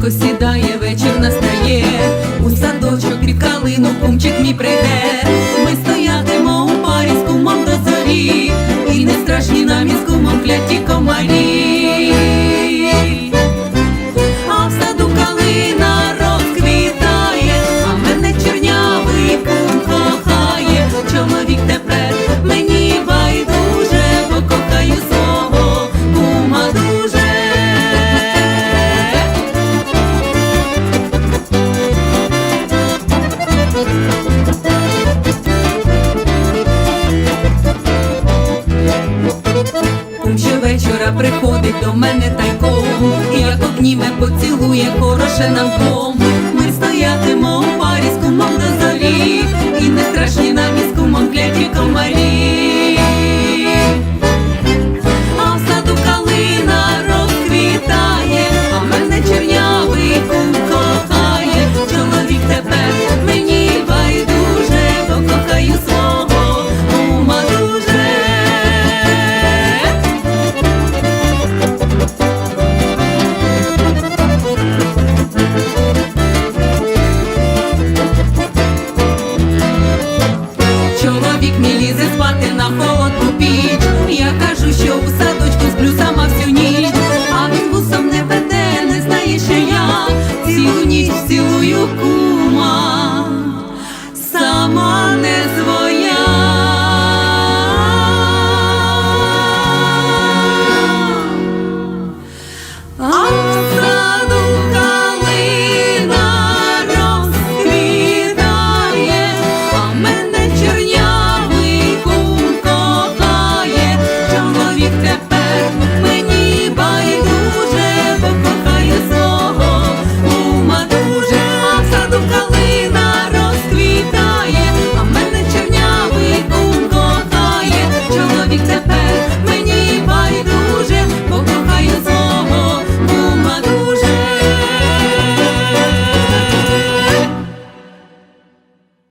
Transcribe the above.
сонечко сідає, вечір настає, у садочок під калину, кумчик мій прийде. Приходить до мене тайком, І як обніме поцілує, хороше нам двом. Ми стоятимо у парі з командою